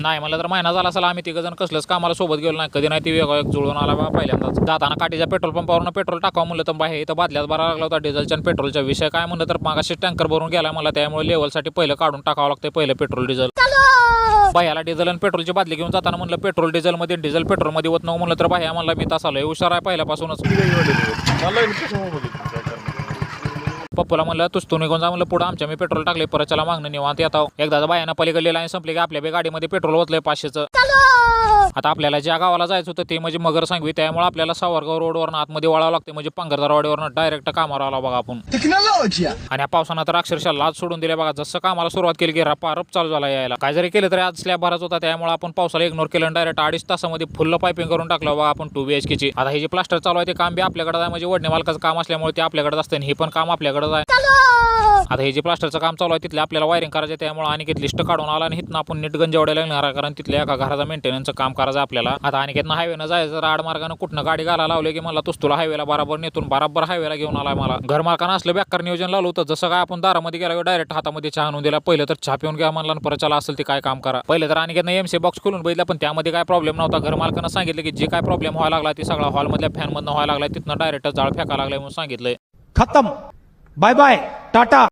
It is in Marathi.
नाही मला तर महिना झाला असेल आम्ही तिघं जण कसलंच कामाला सोबत गेलो नाही. कधी नाही ती वेगळा एक जुळून आला बा पहिल्यांदाच. जाताना काठीच्या पेट्रोल पंपावरून पेट्रोल टाकावं म्हणलं तर बाहेर इथं बादल्यात भरा लागला होता डिझेलच्या आणि पेट्रोलच्या विषय काय म्हणलं तर मागाशी टँकर भरून गेला मला त्यामुळे लेवलसाठी पहिलं काढून टाकावं लागतं पहिलं पेट्रोल डिझेल बाह्याला डिझेल आणि पेट्रोलची बादली घेऊन जाताना म्हणलं पेट्रोल डिझेलमध्ये डिझेल पेट्रोलमध्ये होत नव्हतं म्हणलं तर बाह्या म्हणलं मी तास आलोय हुशार आहे पहिल्यापासूनच मला कशामुळे बघितलं काय करणार पप्पूला म्हणलं तुझ तू निघून जा म्हणलं पुढं आमच्या मी पेट्रोल टाकले परत चला मागणं निवांत येतो एकदा बायानं पलीकडली लाईन संपली की आपल्या बी गाडीमध्ये पेट्रोल ओतलंय पाचशेचं. आता आपल्याला ज्या गावाला जायचं होतं ते म्हणजे मगर सांगवी त्यामुळे आपल्याला सावरगाव रोडवरून आतमध्ये वळावं लागते म्हणजे पंगरदार वाडीवरनं डायरेक्ट कामावर आला बघा आपण! आणि या पावसानं तर अक्षरशः लाज सोडून दिल्या बघा. जसं कामाला सुरुवात केली की रपा रप चालू झाला यायला. काय जरी केलं तरी आज स्लॅब भराच होता त्यामुळे आपण पावसाला इग्नोर केलं डायरेक्ट अडीच तासामध्ये फुल्ल पायपिंग करून टाकलं बघा आपण टू बी एच केची आता हे जे प्लास्टर चालू आहे ते काम बी आपल्याकडे आहे. म्हणजे वडणे मालकाचं काम असल्यामुळे ते आपल्याकडेच असते आणि हे पण काम आपल्याकडेच आहे. आता हे जे प्लास्टरचं काम चालू आहे तिथले आपल्याला वायरिंग करायचं आहे त्यामुळे अनिकेत लिस्ट काढून आला आणि इथनं आपण नीट गंजवड्याला लागणार आहे. कारण तिथल्या एका घराचा मेंटेनन्सचं काम करायचं आहे आपल्याला. आता अनिकेतनं हायवेनं जायचं राड मार्गानं कुठनं गाडी घालायला लावले की मला तुला हायवेला बराबर नेतून बराबर हायवेला घेऊन आलाय मला. घर मालकानं असलं बेकार नियोजन लावलं होतं. जसं काय आपण दारामध्ये गेला डायरेक्ट हातामध्ये चहा आणून दिला पहिलं तर चहा पिऊन घ्या म्हणला आणि परत चला असेल ते काय काम करा. पहिलं तर अनिकेतनं एम सी बॉक्स खोलून बघितलं पण त्यामध्ये काय प्रॉब्लेम नव्हता. घर मालकानं सांगितलं की जे काय प्रॉब्लेम व्हायला लागला ते सगळा हॉलमधल्या फॅनमधनं व्हायला लागला तिथनं डायरेक्ट जाळ फेका लागलाय म्हणून सांगितलंय. खत्म. Bye bye. Tata.